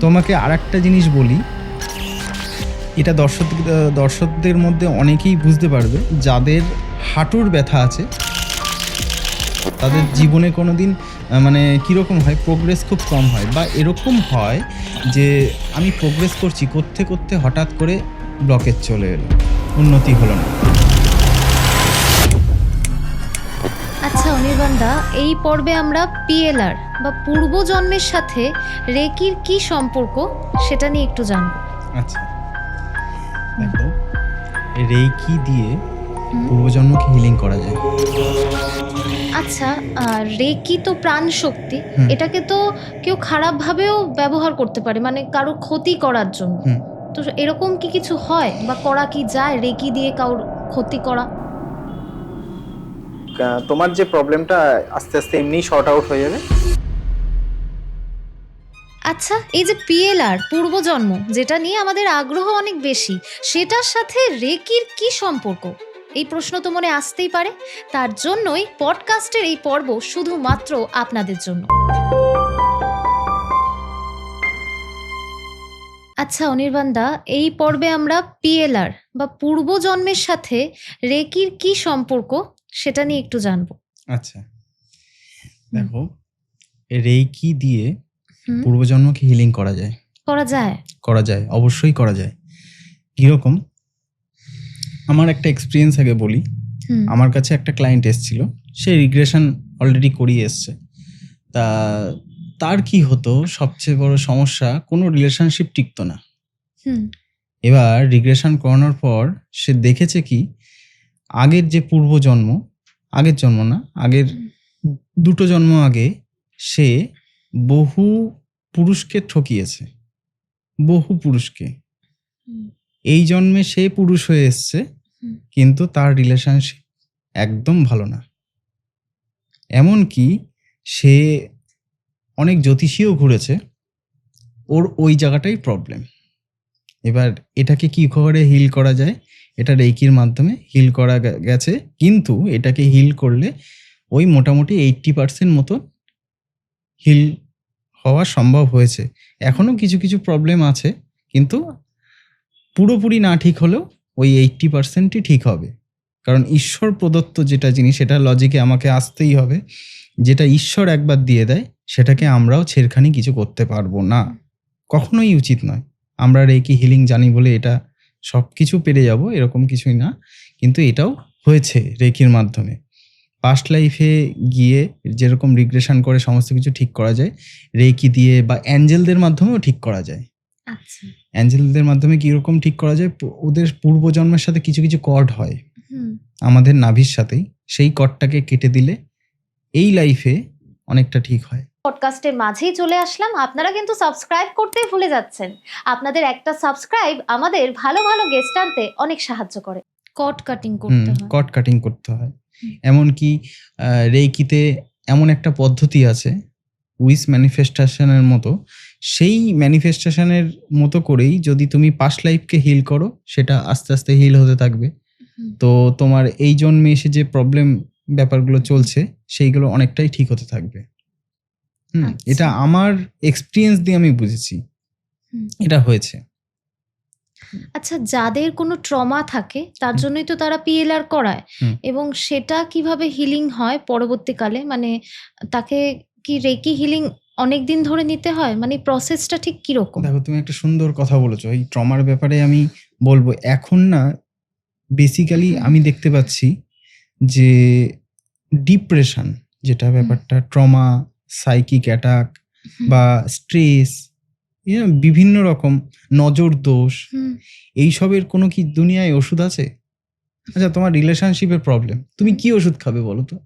তোমাকে আর একটা জিনিস বলি। এটা দর্শক, দর্শকদের মধ্যে অনেকেই বুঝতে পারবে, যাদের হাঁটুর ব্যথা আছে, তাদের জীবনে কোনো দিন মানে কীরকম হয় প্রোগ্রেস খুব কম হয়। বা এরকম হয় যে, আমি প্রোগ্রেস করছি, করতে করতে হঠাৎ করে ব্লকেজ চলে এলো, উন্নতি হলো না। অনির্বাণদা এই পর্বে আমরা পিএলআর বা পূর্বজন্মের সাথে রেকির কি সম্পর্ক সেটা নিয়ে একটু জানব। আচ্ছা। দেখো রেইকি দিয়ে। পূর্বজন্মকে হিলিং করা যায়। আচ্ছা রেকি তো প্রাণ শক্তি। এটাকে তো কেউ খারাপভাবেও ব্যবহার করতে পারে মানে কারও ক্ষতি করার জন্য। তো এরকম কি কিছু হয় বা করা কি যায় রেকি দিয়ে কারোর ক্ষতি করা? তোমার যে প্রবলেমটা আস্তে আস্তে এমনি শর্ট আউট হয়ে যাবে। আচ্ছা এই যে পিএলআর পূর্বজন্ম, যেটা নিয়ে আমাদের আগ্রহ অনেক বেশি, সেটার সাথে রেকির কি সম্পর্ক? এই প্রশ্ন তো মনে আসতেই পারে। তার জন্যই পডকাস্টের এই পর্ব শুধুমাত্র আপনাদের জন্য। আচ্ছা অনির্বাণদা এই পর্বে আমরা পিএলআর বা পূর্বজন্মের সাথে রেকির কি সম্পর্ক? সেটা নিয়ে একটু জানব। আচ্ছা। দেখো রেইকি দিয়ে পূর্বজন্মকে হিলিং করা যায়। করা যায়। করা যায় অবশ্যই করা যায়। কীরকম? আমার একটা এক্সপিরিয়েন্স আগে বলি। আমার কাছে একটা ক্লায়েন্ট এসেছিল সে রিগ্রেশন অলরেডি করিয়ে এসছে। তা তার কি হতো সবচেয়ে বড় সমস্যা কোনো রিলেশনশিপ টিকতো না। হুম, এবার রিগ্রেশন করানোর পর সে দেখেছে কি আগের যে পূর্বজন্ম আগের জন্ম না আগের দুটো জন্ম আগে সে বহু পুরুষকে ঠকিয়েছে। বহু পুরুষকে। এই জন্মে সে পুরুষ হয়ে এসছে কিন্তু তার রিলেশনশিপ একদম ভালো না। এমনকি সে অনেক জ্যোতিষীও ঘুরেছে ওর ওই জায়গাটাই প্রবলেম এবার এটাকে কি করে হিল করা যায়? এটা রেকির মাধ্যমে হিল করা গেছে। কিন্তু এটাকে হিল করলে ওই মোটামুটি এইট্টি পার্সেন্ট মতো হিল হওয়া সম্ভব হয়েছে। এখনও কিছু কিছু প্রবলেম আছে, কিন্তু পুরোপুরি না ঠিক হলেও ওই এইট্টি পার্সেন্টই ঠিক হবে। কারণ ঈশ্বর প্রদত্ত যেটা জিনিস, সেটা লজিকে আমাকে আসতেই হবে। যেটা ঈশ্বর একবার দিয়ে দেয়, সেটাকে আমরাও ছেড়খানি কিছু করতে পারব না। কখনোই উচিত নয়। আমরা রেকি হিলিং জানি বলে এটা সব কিছু পেরে যাব এরকম কিছুই না। কিন্তু এটাও হয়েছে রেকির মাধ্যমে। পাস্ট লাইফে গিয়ে যেরকম রিগ্রেশন করে সমস্ত কিছু ঠিক করা যায় রেকি দিয়ে বা অ্যাঞ্জেলদের মাধ্যমেও ঠিক করা যায়। আচ্ছা। অ্যাঞ্জেলদের মাধ্যমে কীরকম ঠিক করা যায় ওদের পূর্বজন্মের সাথে কিছু কিছু কর্ড হয়। আমাদের নাভির সাথেই সেই কর্ডটাকে কেটে দিলে এই লাইফে অনেকটা ঠিক হয়। পডকাস্টের মাঝেই চলে আসলাম। আপনারা কিন্তু সাবস্ক্রাইব করতে ভুলে যাচ্ছেন। আপনাদের একটা সাবস্ক্রাইব আমাদের ভালো ভালো গেস্ট আনতে অনেক সাহায্য করে। কট কাটিং করতে হয়। কট কাটিং করতে হয়। এমনকি আহ, রেইকিতে এমন একটা পদ্ধতি আছে উইস ম্যানিফেস্টেশনের মতো। সেই ম্যানিফেস্টেশনের মতো করেই যদি তুমি পাস্ট লাইফকে হিল করো সেটা আস্তে আস্তে হিল হতে থাকবে। তো তোমার এই জন্মে এসে যে প্রবলেম ব্যাপারগুলো চলছে সেইগুলো অনেকটাই ঠিক হতে থাকবে। এটা আমার এক্সপিরিয়েন্স দিয়ে আমি বুঝেছি। এটা হয়েছে। আচ্ছা যাদের কোনো ট্রমা থাকে তার জন্যই তো তারা পিএলআর করায়। এবং সেটা কীভাবে হিলিং হয় পরবর্তীকালে? মানে তাকে কি রেকি হিলিং অনেক দিন ধরে নিতে হয়? মানে প্রসেসটা ঠিক কীরকম? দেখো তুমি একটা সুন্দর কথা বলেছ। এই ট্রমার ব্যাপারে আমি বলব এখন না বেসিক্যালি আমি দেখতে পাচ্ছি যে ডিপ্রেশন যেটা ব্যাপারটা ট্রমা সাইকিক অ্যাটাক বা স্ট্রেস বিভিন্ন রকম নজর দোষ এইসবের কোনো কি দুনিয়ায় ওষুধ আছে? আচ্ছা তোমার রিলেশনশিপের প্রবলেম তুমি কি ওষুধ খাবে বলো তো?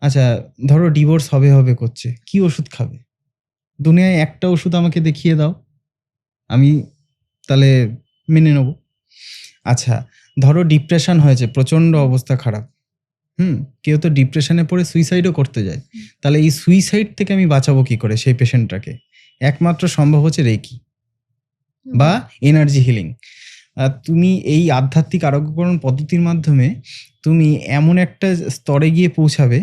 আচ্ছা ধরো ডিভোর্স হবে হবে করছে কি ওষুধ খাবে? দুনিয়ায় একটা ওষুধ আমাকে দেখিয়ে দাও আমি তাহলে মেনে নেব। আচ্ছা ধরো ডিপ্রেশন হয়েছে প্রচণ্ড অবস্থা খারাপ। হুম কেউ তো ডিপ্রেশনে পড়ে সুইসাইডও করতে যায়। তাহলে এই সুইসাইড থেকে আমি বাঁচাবো কি করে সেই পেশেন্টটাকে একমাত্র সম্ভব হচ্ছে রেকি বা এনার্জি হিলিং তুমি এই আধ্যাত্মিক আরোগ্যকরণ পদ্ধতির মাধ্যমে তুমি এমন একটা স্তরে গিয়ে পৌঁছাবে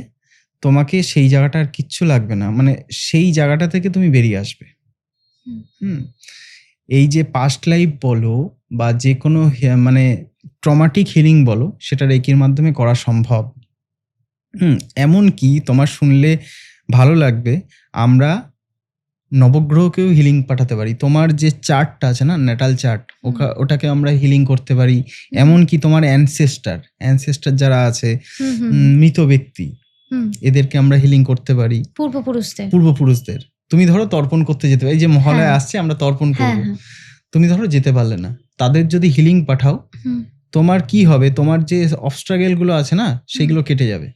তোমাকে সেই জায়গাটা আর কিচ্ছু লাগবে না। মানে সেই জায়গাটা থেকে তুমি বেরিয়ে আসবে। হুম। এই যে পাস্ট লাইফ বলো বা যে কোনো মানে ট্রমাটিক হিলিং বলো সেটা রেকির মাধ্যমে করা সম্ভব। হুম এমন কি তোমার শুনলে ভালো লাগবে আমরা নবগ্রহকেও হিলিং পাঠাতে পারি। তোমার যে চার্টটা আছে না নেটাল চার্ট ওটাকে আমরা হিলিং করতে পারি। এমন কি তোমার অ্যানসেস্টার অ্যানসেস্টার যারা আছে মৃত ব্যক্তি এদেরকে আমরা হিলিং করতে পারি। পূর্বপুরুষদের। পূর্বপুরুষদের। তুমি ধরো তর্পণ করতে যেতে পারি যে মহালয়া হ্যাঁ। আসছে আমরা তর্পণ হ্যাঁ করব। হ্যাঁ। তুমি ধরো যেতে পারলে না তাদের যদি হিলিং পাঠাও তোমার কি হবে? তোমার যে অবস্ট্রাগেলগুলো আছে না সেগুলো কেটে যাবে।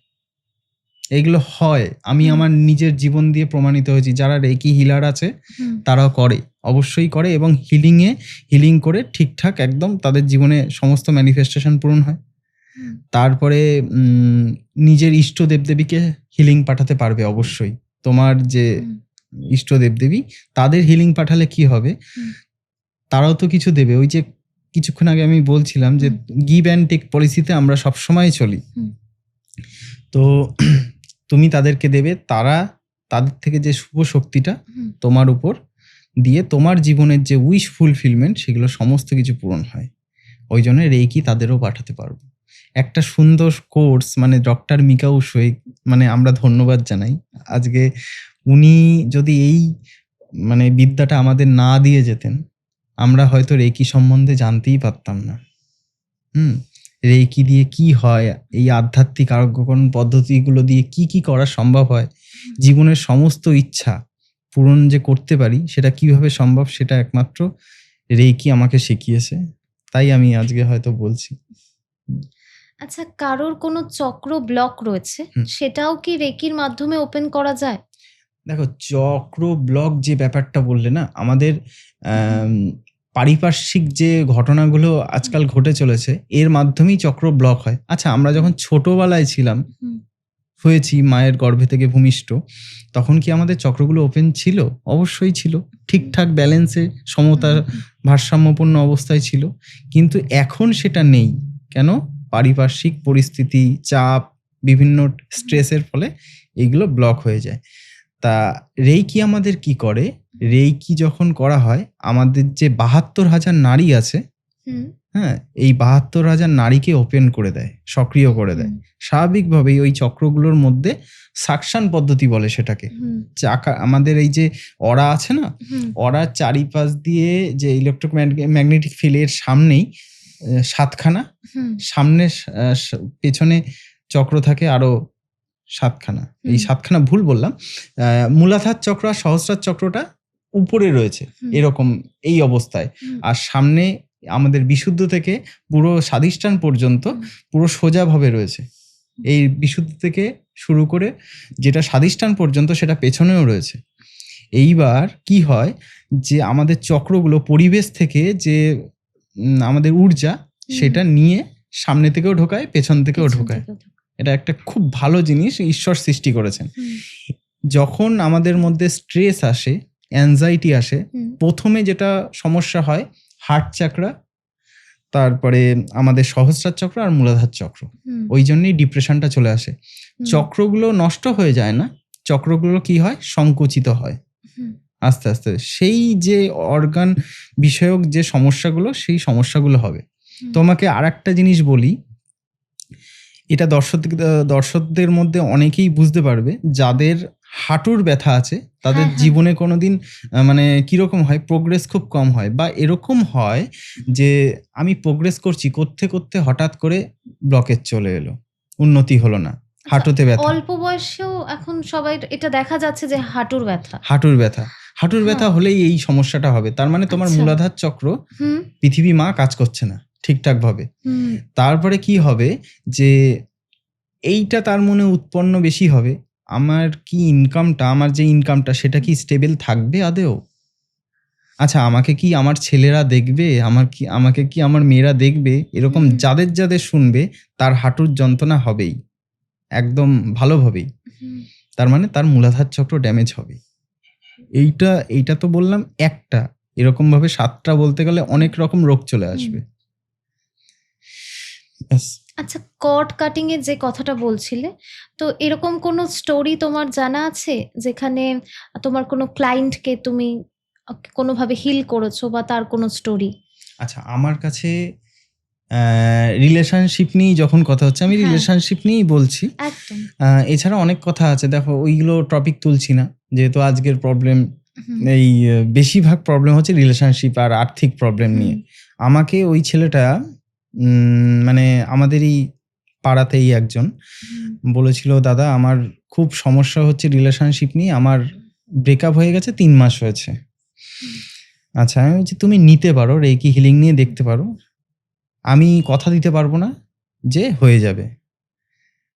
এগুলো হয়। আমি আমার নিজের জীবন দিয়ে প্রমাণিত হয়েছি। যারা রেকি হিলার আছে তারাও করে। অবশ্যই করে এবং হিলিংয়ে হিলিং করে ঠিকঠাক একদম তাদের জীবনে সমস্ত ম্যানিফেস্টেশন পূরণ হয়। তারপরে নিজের ইষ্ট দেবদেবীকে হিলিং পাঠাতে পারবে অবশ্যই। তোমার যে ইষ্ট দেবদেবী তাদের হিলিং পাঠালে কি হবে? তারাও তো কিছু দেবে। ওই যে কিছুক্ষণ আগে আমি বলছিলাম যে গিভ অ্যান্ড টেক পলিসিতে আমরা সবসময় চলি। তো তুমি তাদেরকে দেবে তারা তাদের থেকে যে শুভ শক্তিটা তোমার উপর দিয়ে তোমার জীবনের যে উইশ ফুলফিলমেন্ট সেগুলো সমস্ত কিছু পূরণ হয়। ওই জন্য রেকি তাদেরও পাঠাতে পারব। একটা সুন্দর কোর্স মানে ডক্টর মিকা উসই মানে আমরা ধন্যবাদ জানাই। আজকে উনি যদি এই মানে বিদ্যাটা আমাদের না দিয়ে যেতেন আমরা হয়তো রেকি সম্বন্ধে জানতেই পারতাম না। হুম? রেকি দিয়ে কি হয় এই আধ্যাত্মিক আরোগ্যকরণ পদ্ধতিগুলো দিয়ে কি কি করা সম্ভব হয় জীবনের সমস্ত ইচ্ছা পূরণ যে করতে পারি সেটা কীভাবে সম্ভব সেটা একমাত্র রেকি আমাকে শিখিয়েছে। তাই আমি আজকে হয়তো বলছি। আচ্ছা কারোর কোনো চক্র ব্লক রয়েছে সেটাও কি রেকির মাধ্যমে ওপেন করা যায়? দেখো চক্র ব্লক যে ব্যাপারটা বললে না আমাদের আম, পারিপার্শ্বিক যে ঘটনাগুলো আজকাল ঘটে চলেছে এর মাধ্যমেই চক্র ব্লক হয়। আচ্ছা আমরা যখন ছোটবেলায় ছিলাম হয়েছি মায়ের গর্ভে থেকে ভূমিষ্ঠ তখন কি আমাদের চক্রগুলো ওপেন ছিল? অবশ্যই ছিল। ঠিকঠাক ব্যালেন্সে সমতা ভারসাম্যপূর্ণ অবস্থায় ছিল। কিন্তু এখন সেটা নেই। কেন? পারিপার্শ্বিক পরিস্থিতি চাপ বিভিন্ন স্ট্রেসের ফলে এইগুলো ব্লক হয়ে যায়। তা রেইকি আমাদের কি করে? রেইকি যখন করা হয় আমাদের যে বাহাত্তর হাজার নারী আছে হ্যাঁ এই বাহাত্তর হাজার নারীকে ওপেন করে দেয় সক্রিয় করে দেয়। স্বাভাবিকভাবেই ওই চক্রগুলোর মধ্যে সাকশান পদ্ধতি বলে সেটাকে। চাকা আমাদের এই যে অরা আছে না অরা চারিপাশ দিয়ে যে ইলেকট্রো ম্যাগনেটিক ফিল্ডের সামনেই সাতখানা সামনে পেছনে চক্র থাকে আরও সাতখানা এই সাতখানা ভুল বললাম। মূলাধার চক্র আর সহস্রার চক্রটা উপরে রয়েছে এরকম এই অবস্থায়। আর সামনে আমাদের বিশুদ্ধ থেকে পুরো স্বাধিষ্ঠান পর্যন্ত। পুরো সোজাভাবে রয়েছে। এই বিশুদ্ধ থেকে শুরু করে যেটা স্বাধিষ্ঠান পর্যন্ত সেটা পেছনেও রয়েছে। এইবার কি হয় যে আমাদের চক্রগুলো পরিবেশ থেকে যে আমাদের ঊর্জা সেটা নিয়ে সামনে থেকেও ঢোকায় পেছন থেকেও ঢোকায়। এটা একটা খুব ভালো জিনিস ঈশ্বর সৃষ্টি করেছেন। যখন আমাদের মধ্যে স্ট্রেস আসে অ্যাংজাইটি আসে প্রথমে যেটা সমস্যা হয় হার্ট চাকরা তারপরে আমাদের সহস্রার চক্র আর মূলাধার চক্র। ওই জন্যই ডিপ্রেশনটা চলে আসে। চক্রগুলো নষ্ট হয়ে যায় না চক্রগুলো কি হয়? সংকুচিত হয়। আস্তে আস্তে। সেই যে অর্গান বিষয়ক যে সমস্যাগুলো সেই সমস্যাগুলো হবে। তোমাকে আর একটা জিনিস বলি এটা দর্শক দর্শকদের মধ্যে অনেকেই বুঝতে পারবে যাদের হাঁটুর ব্যথা আছে তাদের হ্যাঁ, হ্যাঁ। জীবনে কোনোদিন আহ, মানে কীরকম হয় প্রোগ্রেস খুব কম হয় বা এরকম হয় যে আমি প্রোগ্রেস করছি করতে করতে হঠাৎ করে ব্লকেজ চলে এলো উন্নতি হলো না হাঁটুতে ব্যথা অল্প বয়সেও এখন সবাই এটা দেখা যাচ্ছে যে হাঁটুর ব্যথা হাঁটুর ব্যথা হাঁটুর হ্যাঁ। ব্যথা হলেই এই সমস্যাটা হবে তার মানে তোমার আচ্ছা। মূলাধার চক্র পৃথিবী মা কাজ করছে না ঠিকঠাক ভাবে তারপরে কি হবে যে এইটা তার মনে উৎপন্ন বেশি হবে। আমার কি ইনকামটা আমার যে ইনকামটা সেটা কি স্টেবল থাকবে আদেও আচ্ছা আমাকে কি আমার ছেলেরা দেখবে? আমার কি আমাকে কি আমার মেয়েরা দেখবে? এরকম যাদের যাদের শুনবে তার হাঁটুর যন্ত্রণা হবেই। একদম ভালোভাবেই। তার মানে তার মূলাধার চক্র ড্যামেজ হবে। এইটা এইটা তো বললাম একটা। এরকমভাবে সাতটা বলতে গেলে অনেক রকম রোগ চলে আসবে। আচ্ছা কট কাটিং এর যে কথাটা বলছিলে তো এরকম কোনো স্টোরি তোমার জানা আছে? যেখানে তোমার কোনো ক্লায়েন্টকে তুমি কোনোভাবে হিল করেছ বা তার কোনো স্টোরি আচ্ছা আমার কাছে রিলেশনশিপ নিয়েই যখন কথা হচ্ছে আমি হ্যাঁ। রিলেশনশিপ নিয়েই বলছি। এছাড়া অনেক কথা আছে। দেখো ওইগুলো টপিক তুলছি না। যেহেতু আজকের প্রবলেম এই বেশিরভাগ প্রবলেম হচ্ছে রিলেশনশিপ আর আর্থিক প্রবলেম নিয়ে। আমাকে ওই ছেলেটা মানে আমাদেরই পাড়াতেই একজন। বলেছিল দাদা আমার খুব সমস্যা হচ্ছে রিলেশনশিপ নিয়ে। আমার ব্রেকআপ হয়ে গেছে তিন মাস হয়েছে। আচ্ছা আমি বলছি তুমি নিতে পারো রেকি হিলিং নিয়ে দেখতে পারো। আমি কথা দিতে পারব না যে হয়ে যাবে।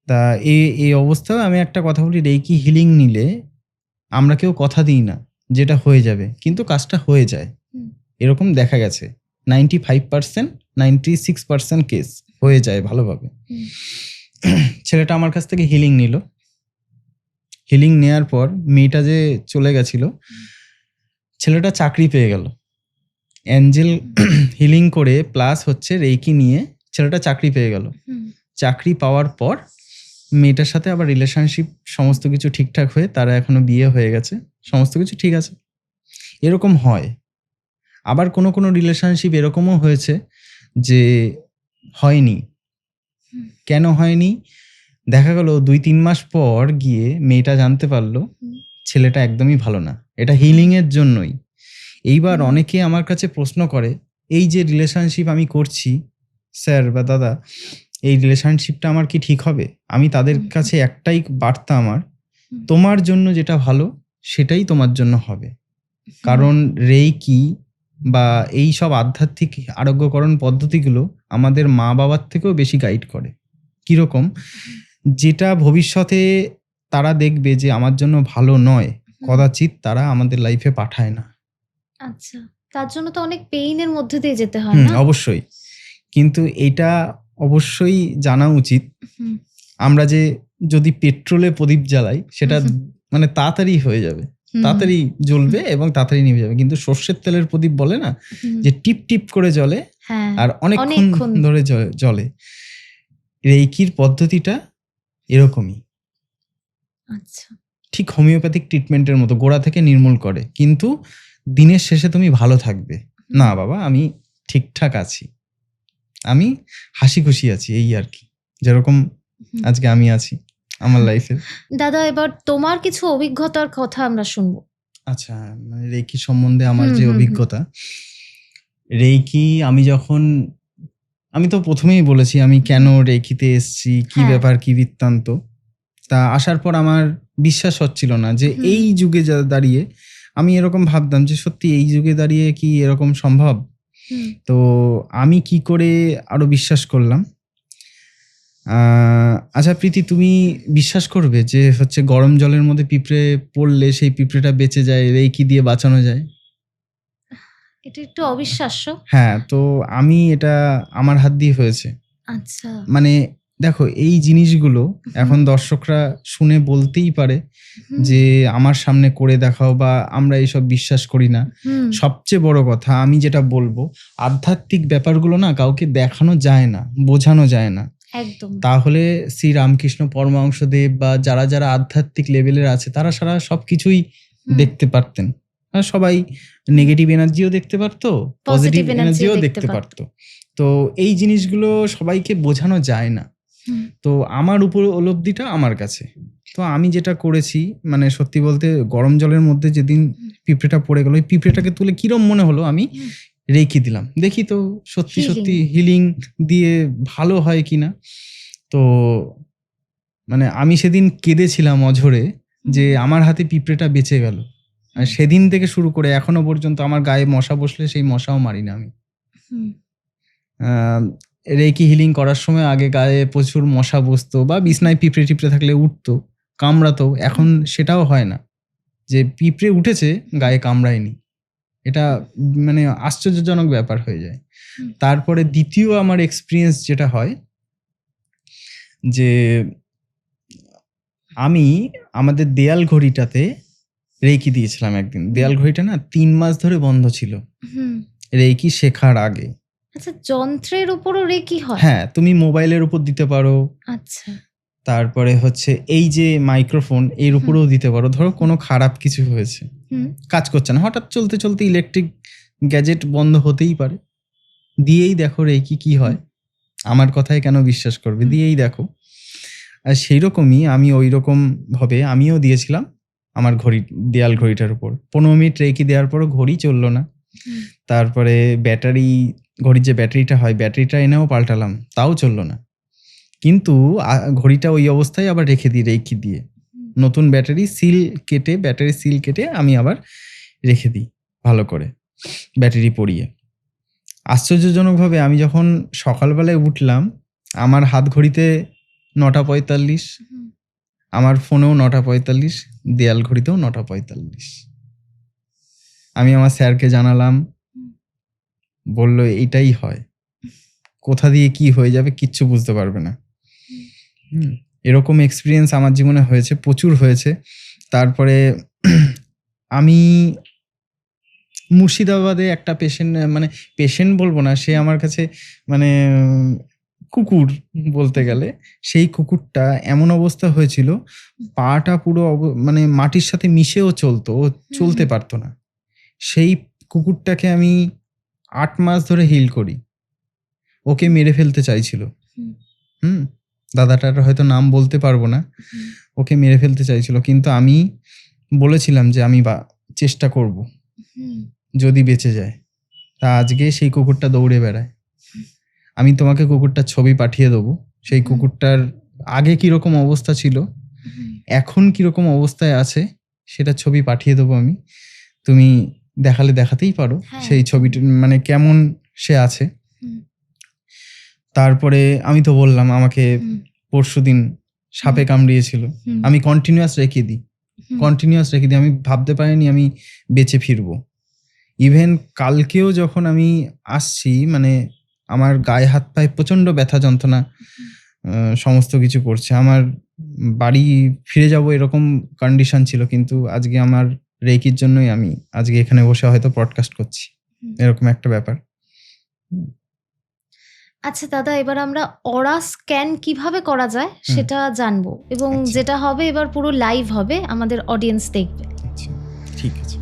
তা এই এই অবস্থায় আমি একটা কথা বলি রেকি হিলিং নিলে আমরা কেউ কথা দিই না যেটা হয়ে যাবে। কিন্তু কাজটা হয়ে যায়। এরকম দেখা গেছে। Ninety five percent ninety six percent case হয়ে যায় ভালোভাবে। ছেলেটা আমার কাছ থেকে হিলিং নিল। হিলিং নেয়ার পর মেয়েটা যে চলে গেছিল ছেলেটা চাকরি পেয়ে গেল। অ্যাঞ্জেল হিলিং করে প্লাস হচ্ছে রেকি নিয়ে ছেলেটা চাকরি পেয়ে গেল। চাকরি পাওয়ার পর মেয়েটার সাথে আবার রিলেশনশিপ সমস্ত কিছু ঠিকঠাক হয়ে তারা এখনও বিয়ে হয়ে গেছে সমস্ত কিছু ঠিক আছে। এরকম হয়। আবার কোনো কোনো রিলেশনশিপ এরকমও হয়েছে যে হয়নি। কেন হয়নি? দেখা গেল দুই তিন মাস পর গিয়ে মেয়েটা জানতে পারল ছেলেটা একদমই ভালো না। এটা হিলিং এর জন্যই। এইবার। অনেকে আমার কাছে প্রশ্ন করে এই যে রিলেশনশিপ আমি করছি স্যার বা দাদা এই রিলেশনশিপটা আমার কি ঠিক হবে? আমি তাদের কাছে একটাই বার্তা আমার তোমার জন্য যেটা ভালো সেটাই তোমার জন্য হবে। কারণ রেইকি বা এই সব আধ্যাত্মিক আরোগ্যকরণ পদ্ধতিগুলো আমাদের মা বাবার থেকেও বেশি গাইড করে। কীরকম? যেটা ভবিষ্যতে তারা দেখবে যে আমার জন্য ভালো নয় কদাচিৎ তারা আমাদের লাইফে পাঠায় না। আচ্ছা তার জন্য তো অনেক পেইনের মধ্যে দিয়ে যেতে হয় না? অবশ্যই। কিন্তু এটা অবশ্যই জানা উচিত। আমরা যে যদি পেট্রোলে প্রদীপ জ্বালাই সেটা মানে তাড়াতাড়ি হয়ে যাবে। তাড়াতাড়ি জ্বলবে এবং তাড়াতাড়ি নিভে যাবে। কিন্তু সর্ষের তেলের প্রদীপ বলে না যে টিপ টিপ করে জ্বলে হ্যাঁ আর অনেকক্ষণ অনেকক্ষণ। ধরে। জ্বলে। রেইকির পদ্ধতিটা এরকমই। আচ্ছা। ঠিক হোমিওপ্যাথিক ট্রিটমেন্টের মতো গোড়া থেকে নির্মূল করে। কিন্তু দিনের শেষে তুমি ভালো থাকবে। না বাবা আমি ঠিকঠাক আছি। আমি হাসি খুশি আছি এই আর কি। যেরকম আজকে আমি আছি। আমার লাইফে দাদা এবার তোমার কিছু অভিজ্ঞতার কথা আমরা শুনব। আচ্ছা মানে রেকি সম্বন্ধে আমার যে। অভিজ্ঞতা। রেকি আমি যখন আমি তো প্রথমেই বলেছি আমি কেন রেকিতে এসছি কি হ্যাঁ। ব্যাপার কি বৃত্তান্ত। তা আসার পর আমার বিশ্বাস হচ্ছিল না যে এই যুগে যা দাঁড়িয়ে আমি এরকম ভাবতাম যে সত্যি এই যুগে দাঁড়িয়ে কি এরকম সম্ভব? তো আমি কি করে আরও বিশ্বাস করলাম? আচ্ছা প্রীতি তুমি বিশ্বাস করবে যে হচ্ছে গরম জলের মধ্যে পিঁপড়ে পড়লে সেই পিঁপড়েটা বেঁচে যায় রেকি দিয়ে বাঁচানো যায়? এটা একটু অবিশ্বাস্য। হ্যাঁ তো আমি এটা আমার হাত দিয়ে হয়েছে। আচ্ছা। মানে দেখো এই জিনিসগুলো এখন দর্শকরা শুনে বলতেই পারে যে আমার সামনে করে দেখাও বা আমরা এইসব বিশ্বাস করি না। সবচেয়ে বড় কথা আমি যেটা বলব আধ্যাত্মিক ব্যাপারগুলো না কাউকে দেখানো যায় না বোঝানো যায় না। একদম। তাহলে শ্রী রামকৃষ্ণ পরমাংশদেব বা যারা যারা আধ্যাত্মিক লেভেলের আছে তারা সারা সবকিছুই দেখতে পারতেন। আর সবাই নেগেটিভ এনার্জিও দেখতে পারতো পজিটিভ এনার্জিও দেখতে পারতো। তো এই জিনিসগুলো সবাইকে বোঝানো যায় না। তো আমার উপর উপলব্ধিটা আমার কাছে। তো আমি যেটা করেছি মানে সত্যি বলতে গরম জলের মধ্যে যেদিন পিঁপড়েটা পড়ে গেল ওই পিঁপড়েটাকে তুলে কিরম মনে হলো আমি। রেখে দিলাম। দেখি তো সত্যি সত্যি হিলিং দিয়ে ভালো হয় কিনা। তো মানে আমি সেদিন কেঁদেছিলাম অঝরে যে আমার হাতে পিঁপড়েটা বেঁচে গেল। সেদিন থেকে শুরু করে এখনও পর্যন্ত আমার গায়ে মশা বসলে সেই মশাও মারি না আমি। রেকি হিলিং করার সময় আগে গায়ে প্রচুর মশা বসতো বা বিছনায় পিঁপড়ে টিপড়ে থাকলে উঠতো কামড়াতো এখন সেটাও হয় না। যে পিঁপড়ে উঠেছে গায়ে কামড়ায়নি। এটা মানে আশ্চর্যজনক ব্যাপার হয়ে যায়। তারপরে দ্বিতীয় আমার এক্সপিরিয়েন্স যেটা হয় যে আমি আমাদের দেয়াল ঘড়িটাতে রেকি দিয়েছিলাম একদিন। দেয়াল ঘড়িটা না তিন মাস ধরে বন্ধ ছিল। রেকি শেখার আগে। আচ্ছা যন্ত্রের উপরও রেকি হয়? হ্যাঁ তুমি মোবাইলের উপর দিতে পারো। আচ্ছা। তারপরে হচ্ছে এই যে মাইক্রোফোন এর উপরেও দিতে পারো। ধরো কোনো খারাপ কিছু হয়েছে। হুম। কাজ করছে না। হঠাৎ চলতে চলতে ইলেকট্রিক গ্যাজেট বন্ধ হতেই পারে। দিয়েই দেখো রে কি কি হয়। আমার কথায় কেন বিশ্বাস করবে? দিয়েই দেখো। আর সেই রকমই আমি ওই রকম ভাবে আমিও দিয়েছিলাম আমার ঘড়ি দেয়াল ঘড়িটার উপর। পনেরো মিনিট রেখে দেওয়ার পরও ঘড়ি চলল না। তারপরে ব্যাটারি ঘড়ির যে ব্যাটারিটা হয় ব্যাটারিটা এনেও পাল্টালাম তাও চলল না। কিন্তু ঘড়িটা ওই অবস্থায় আবার রেখে দিই রেখে দিয়ে। নতুন ব্যাটারি সিল কেটে ব্যাটারি সিল কেটে আমি আবার রেখে দিই ভালো করে ব্যাটারি পরিয়ে আশ্চর্যজনকভাবে আমি যখন সকালবেলায় উঠলাম আমার হাত ঘড়িতে নটা পঁয়তাল্লিশ আমার ফোনেও নটা পঁয়তাল্লিশ দেয়াল ঘড়িতেও নটা পঁয়তাল্লিশ। আমি আমার স্যারকে জানালাম বলল এইটাই হয়। কোথা দিয়ে কি হয়ে যাবে কিচ্ছু বুঝতে পারবে না। এরকম এক্সপিরিয়েন্স আমার জীবনে হয়েছে প্রচুর হয়েছে। তারপরে আমি মুর্শিদাবাদে একটা পেশেন্ট মানে পেশেন্ট বলব না সে আমার কাছে মানে কুকুর বলতে গেলে সেই কুকুরটা এমন অবস্থা হয়েছিল পাটা পুরো অব- মানে মাটির সাথে মিশেও চলতো ও চলতে পারতো না। সেই কুকুরটাকে আমি আট মাস ধরে হিল করি। ওকে মেরে ফেলতে চাইছিল। হুম। দাদাটার হয়তো নাম বলতে পারব না। ওকে মেরে ফেলতে চাইছিল। কিন্তু আমি বলেছিলাম যে আমি বা চেষ্টা করব। যদি বেঁচে যায়। তা আজকে সেই কুকুরটা দৌড়ে বেড়ায়। আমি তোমাকে কুকুরটার ছবি পাঠিয়ে দেবো। সেই কুকুরটার আগে কীরকম অবস্থা ছিল। এখন কীরকম অবস্থায় আছে সেটা ছবি পাঠিয়ে দেবো আমি। তুমি দেখালে দেখাতেই পারো। হ্যাঁ। সেই ছবিটা মানে কেমন সে আছে। তারপরে আমি তো বললাম আমাকে হুম। পরশুদিন সাপে কামড়িয়েছিল। আমি কন্টিনিউয়াস রেখে দিই। কন্টিনিউয়াস রেখে দিই। আমি ভাবতে পারিনি আমি বেঁচে ফিরবো। ইভেন কালকেও যখন আমি আসছি মানে আমার গায়ে হাত পায়ে প্রচণ্ড ব্যথা যন্ত্রণা সমস্ত কিছু করছে। আমার বাড়ি ফিরে যাব এরকম কন্ডিশন ছিল কিন্তু আজকে আমার রেকির জন্যই আমি আজকে এখানে বসে হয়তো পডকাস্ট করছি। এরকম একটা ব্যাপার। আচ্ছা দাদা এবার আমরা অরা স্ক্যান কীভাবে করা যায় সেটা জানব। এবং আচ্ছা। যেটা হবে এবার পুরো লাইভ হবে আমাদের অডিয়েন্স দেখবে। আচ্ছা। ঠিক আছে।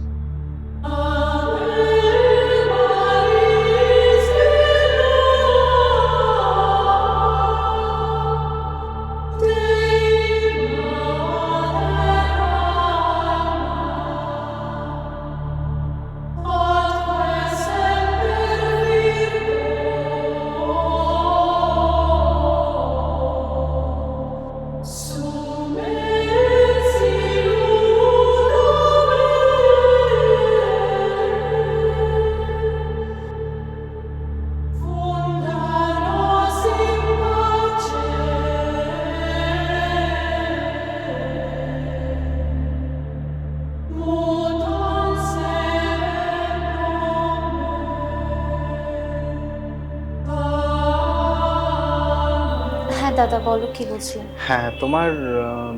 দাদা বলো কি বলছিলেন হ্যাঁ তোমার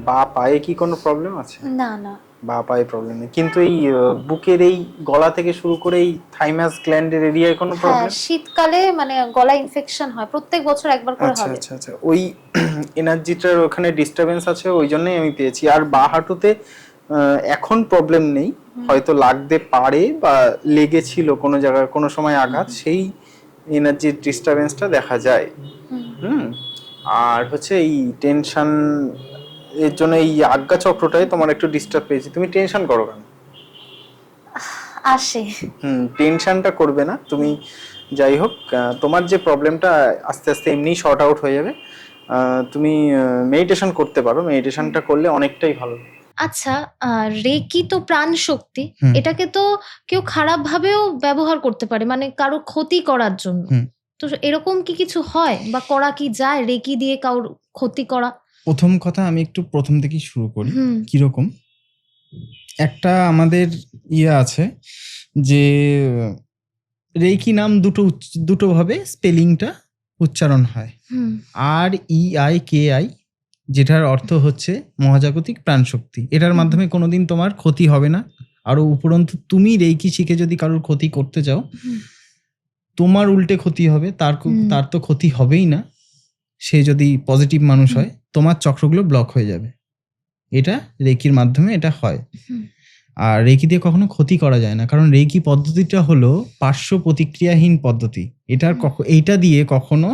বা পায়ে কি কোনো প্রবলেম আছে? না না। বা পায়ে প্রবলেম নেই। কিন্তু এই বুকের এই গলা থেকে শুরু করে এই থাইমাস গ্ল্যান্ডের এরিয়ায় কোনো হ্যাঁ প্রবলেম শীতকালে মানে গলা ইনফেকশন হয় প্রত্যেক বছর একবার করে আচ্ছা আচ্ছা আচ্ছা। ওই এনার্জিটার ওখানে ডিস্টারবেন্স আছে ওই জন্যই আমি পেয়েছি। আর বা হাঁটুতে এখন প্রবলেম নেই। হয়তো লাগতে পারে বা লেগেছিল কোনো জায়গায় কোনো সময় আঘাত সেই এনার্জির ডিস্টারবেন্সটা দেখা যায়। হুম। আর হচ্ছে এই টেনশন এর জন্য এই আজ্ঞা চক্রটায় তোমার একটু ডিস্টার্ব পেয়েছি। তুমি টেনশন করো কেন? আসে। হুম টেনশনটা করবে না। তুমি যাই হোক আহ, তোমার যে প্রবলেমটা আস্তে আস্তে এমনি শর্ট আউট হয়ে যাবে। আহ, তুমি মেডিটেশন করতে পারো। মেডিটেশনটা করলে অনেকটাই ভালো। আচ্ছা আহ, রেকি তো প্রাণ শক্তি এটাকে তো কেউ খারাপ ভাবেও ব্যবহার করতে পারে মানে কারও ক্ষতি করার জন্য। হুম। তো এরকম কি কিছু হয়? বা করা কি যায়? রেকি দিয়ে কারোর ক্ষতি করা? প্রথম কথা আমি একটু প্রথম থেকেই শুরু করি। কীরকম? একটা আমাদের ইয়ে আছে যে রেকি নাম দুটো উচ্চ- দুটো ভাবে স্পেলিংটা উচ্চারণ হয়। আর ই আই কে আই যেটার অর্থ হচ্ছে মহাজাগতিক প্রাণশক্তি। এটার মাধ্যমে কোনোদিন তোমার ক্ষতি হবে না। আরও উপরন্তু তুমি রেকি শিখে যদি কারোর ক্ষতি করতে চাও। তোমার উল্টে ক্ষতি হবে তার তার তো ক্ষতি হবেই না। সে যদি পজিটিভ মানুষ হয় তোমার চক্রগুলো ব্লক হয়ে যাবে। এটা রেকির মাধ্যমে এটা হয়। আর রেকি দিয়ে কখনো ক্ষতি করা যায় না কারণ রেকি পদ্ধতিটা হলো পার্শ্ব প্রতিক্রিয়াহীন পদ্ধতি। এটার এইটা দিয়ে কখনো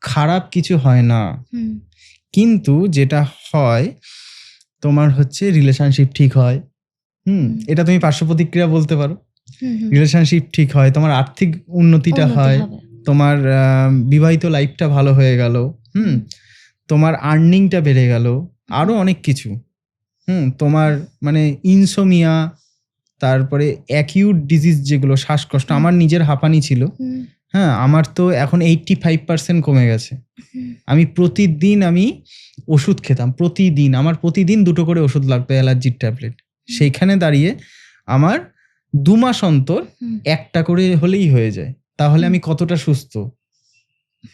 খারাপ কিছু হয় না। কিন্তু যেটা হয় তোমার হচ্ছে রিলেশনশিপ ঠিক হয়। হুম। এটা তুমি পার্শ্ব প্রতিক্রিয়া বলতে পারো। রিলেশনশিপ ঠিক হয় তোমার আর্থিক উন্নতিটা হয় তোমার বিবাহিত লাইফটা ভালো হয়ে গেল হুম? তোমার আর্নিংটা বেড়ে গেল আরও অনেক কিছু হুম? তোমার মানে ইনসোমিয়া তারপরে অ্যাকিউট ডিজিজ যেগুলো শ্বাসকষ্ট আমার নিজের হাঁপানি ছিল হ্যাঁ আমার তো এখন এইটটি ফাইভ পার্সেন্ট কমে গেছে। আমি প্রতিদিন আমি ওষুধ খেতাম প্রতিদিন আমার প্রতিদিন দুটো করে ওষুধ লাগতো অ্যালার্জির ট্যাবলেট। সেইখানে দাঁড়িয়ে আমার দু মাস অন্তর একটা করে হলেই হয়ে যায়। তাহলে আমি কতটা সুস্থ?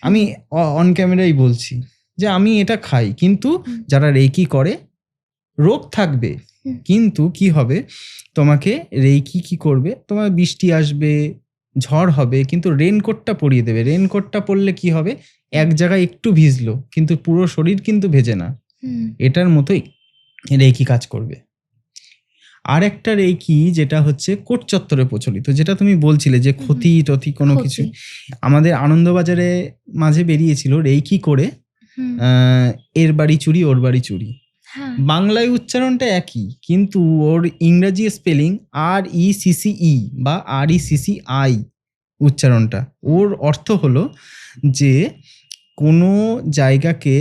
আমি অন ক্যামেরাই বলছি যে আমি এটা খাই কিন্তু যারা রেকি করে রোগ থাকবে কিন্তু কি হবে? তোমাকে রেকি কি করবে? তোমার বৃষ্টি আসবে ঝড় হবে কিন্তু রেনকোটটা পরিয়ে দেবে। রেনকোটটা পরলে কি হবে? এক জায়গায় একটু ভিজলো কিন্তু পুরো শরীর কিন্তু ভেজে না। এটার মতোই রেকি কাজ করবে। আর একটা রেকি যেটা হচ্ছে কোট চত্বরে প্রচলিত যেটা তুমি বলছিলে যে ক্ষতি টতি কোনো। কিছু। আমাদের আনন্দবাজারে মাঝে বেরিয়েছিল রেকি করে এর বাড়ি চুরি ওর বাড়ি চুরি। হ্যাঁ। বাংলায় উচ্চারণটা একই কিন্তু ওর ইংরাজি স্পেলিং আর ই সিসি ই বা আর ই আই উচ্চারণটা। ওর অর্থ হলো যে কোনো জায়গাকে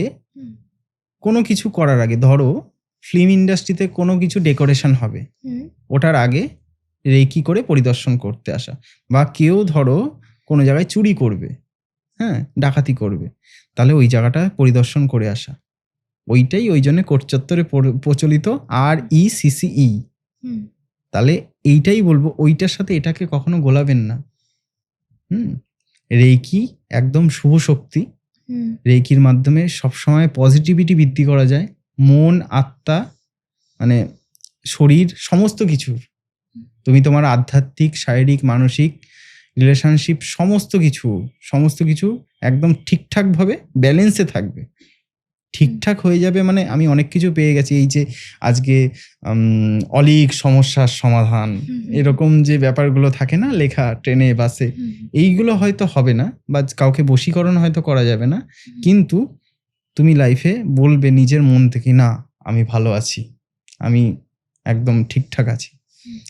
কোনো কিছু করার আগে ধরো ফিল্ম ইন্ডাস্ট্রিতে কোনো কিছু ডেকোরেশন হবে ওটার আগে রেকি করে পরিদর্শন করতে আসা। বা কেউ ধরো কোনো জায়গায় চুরি করবে হ্যাঁ ডাকাতি করবে তাহলে ওই জায়গাটা পরিদর্শন করে আসা। ওইটাই ওই জন্য কোটচত্বরে পর- প্রচলিত আর ই সিসিই তাহলে এইটাই বলব ওইটার সাথে এটাকে কখনো গোলাবেন না। হুম রেকি একদম শুভ শক্তি। রেকির মাধ্যমে সবসময় পজিটিভিটি বৃদ্ধি করা যায়। মন আত্মা মানে শরীর সমস্ত কিছুর। তুমি তোমার আধ্যাত্মিক শারীরিক মানসিক রিলেশনশিপ সমস্ত কিছু সমস্ত কিছু একদম ঠিকঠাকভাবে ব্যালেন্সে থাকবে। ঠিকঠাক হয়ে যাবে মানে আমি অনেক কিছু পেয়ে গেছি। এই যে আজকে অলিক সমস্যার সমাধান এরকম যে ব্যাপারগুলো থাকে না লেখা ট্রেনে বাসে এইগুলো হয়তো হবে না বা কাউকে বশীকরণ হয়তো করা যাবে না। কিন্তু তুমি লাইফে বলবে নিজের মন থেকে না আমি ভালো আছি। আমি একদম ঠিকঠাক আছি।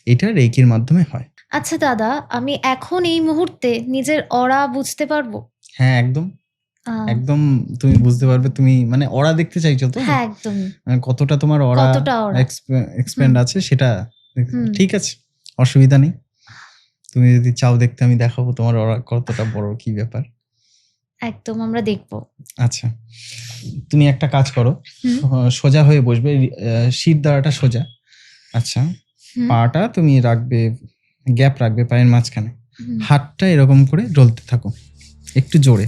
এটা রেকির মাধ্যমে হয়। আচ্ছা দাদা আমি এখন এই মুহূর্তে নিজের অরা বুঝতে পারব? হ্যাঁ একদম। একদম তুমি বুঝতে পারবে তুমি মানে ওরা দেখতে চাইছো তো? হ্যাঁ একদমই। মানে কতটা তোমার aura? এক্সপেন্ড আছে সেটা ঠিক আছে অসুবিধা নেই। তুমি যদি চাও দেখতে আমি দেখাবো তোমার ওরা কতটা বড় কি ব্যাপার। একদম আমরা দেখব। আচ্ছা তুমি একটা কাজ করো। সোজা হয়ে বসবে শির দ্বারাটা সোজা। আচ্ছা পাটা তুমি রাখবে গ্যাপ রাখবে পায়ের মাঝখানে। হাতটা এরকম করে ডলতে থাকো একটু জোরে।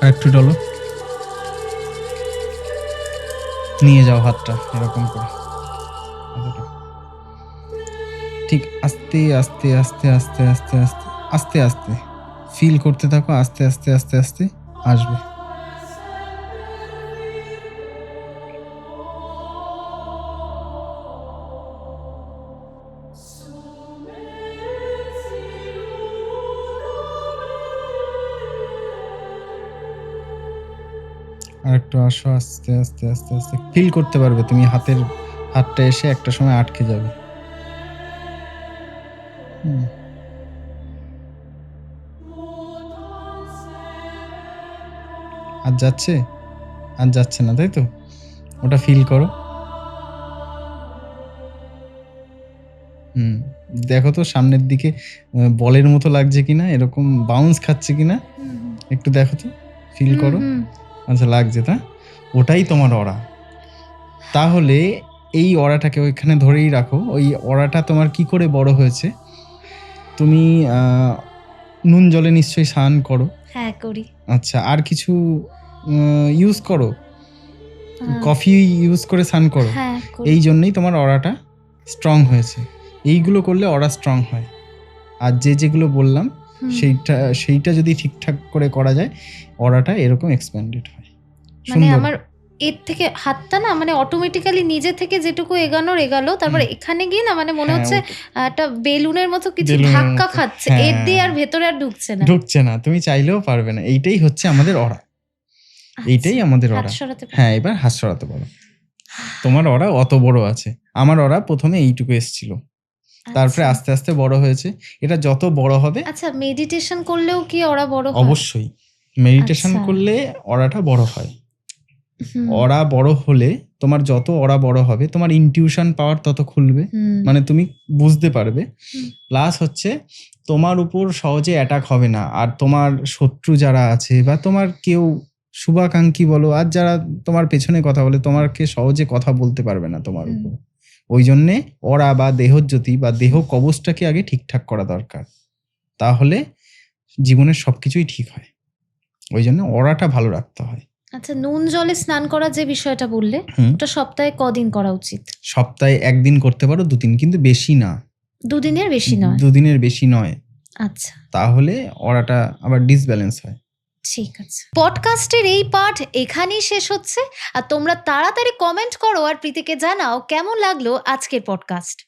আর একটু ডলো। নিয়ে যাও হাতটা এরকম করে। এতটা। ঠিক আস্তে আস্তে আস্তে আস্তে আস্তে আস্তে আস্তে আস্তে ফিল করতে থাকো আস্তে আস্তে আস্তে আস্তে আসবে আর একটু আসো আস্তে আস্তে আস্তে আস্তে ফিল করতে পারবে তুমি হাতের হাতটা এসে একটা সময় আটকে যাবে। আর যাচ্ছে? আর যাচ্ছে না তাই তো? ওটা ফিল করো। হুম দেখো তো সামনের দিকে বলের মতো লাগছে কিনা এরকম বাউন্স খাচ্ছে কিনা? একটু দেখো তো ফিল করো। আচ্ছা লাগছে তা? ওটাই তোমার অরা তাহলে এই অরাটাকে ওইখানে ধরেই রাখো। ওই অরাটা তোমার কি করে বড় হয়েছে? তুমি নুন জলে নিশ্চয়ই স্নান করো। হ্যাঁ করি। আচ্ছা আর কিছু ইউজ করো? কফি ইউজ করে স্নান করো? হ্যাঁ এই জন্যই তোমার অরাটা স্ট্রং হয়েছে। এইগুলো করলে অরা স্ট্রং হয়। আর যে যেগুলো বললাম সেইটা সেইটা যদি ঠিকঠাক করে করা যায় অরাটা এরকম এক্সপ্যান্ডেড হয়। মানে। আমার এর থেকে হাতটা না মানে অটোমেটিক্যালি নিজে থেকে যেটুকু এগানোর এগালো তারপরে এখানে গিয়ে না মানে মনে হ্যাঁ, হচ্ছে একটা বেলুনের মতো কিছু ধাক্কা খাচ্ছে হ্যাঁ। এর দিয়ে আর ভেতরে আর ঢুকছে না। ঢুকছে না তুমি চাইলেও পারবে না। এইটাই হচ্ছে আমাদের অরা। এইটাই আচ্ছা, আমাদের অরা। হ্যাঁ এবার হাত সরাতে পারো। তোমার অরা অত বড় আছে। আমার অরা প্রথমে এইটুকু এসেছিল। তারপরে আচ্ছা। আস্তে আস্তে বড় হয়েছে। এটা যত বড় হবে আচ্ছা মেডিটেশন করলেও কি ওরা বড় অবশ্যই। মেডিটেশন আচ্ছা। করলে অরাটা বড় হয়। অরা বড় হলে তোমার যত অরা বড় হবে তোমার ইনটিউশন পাওয়ার তত খুলবে। মানে তুমি বুঝতে পারবে। প্লাস হচ্ছে তোমার উপর সহজে অ্যাটাক হবে না। আর তোমার শত্রু যারা আছে বা তোমার কেউ শুভাকাঙ্ক্ষী বলো আর যারা তোমার পেছনে কথা বলে তোমাকে সহজে কথা বলতে পারবে না তোমার উপর। ওই জন্যে ওরা বা দেহজ্যোতি বা দেহ কবচটাকে আগে ঠিকঠাক করা দরকার। তাহলে জীবনের সবকিছুই ঠিক হয়। ওই জন্য ওরাটা ভালো রাখতে হয়। আচ্ছা নুন জলে স্নান করার যে বিষয়টা বললে হুম। ওটা সপ্তাহে কদিন করা উচিত? সপ্তাহে একদিন করতে পারো দুদিন কিন্তু বেশি না। দুদিনের বেশি নয়? দুদিনের বেশি নয়। আচ্ছা। তাহলে ওরাটা আবার ডিসব্যালেন্স হয়। ঠিক আছে। পডকাস্টের এই পাঠ এখানেই শেষ হচ্ছে আর তোমরা তাড়াতাড়ি কমেন্ট করো আর প্রীতিকে জানাও কেমন লাগল আজকের পডকাস্ট।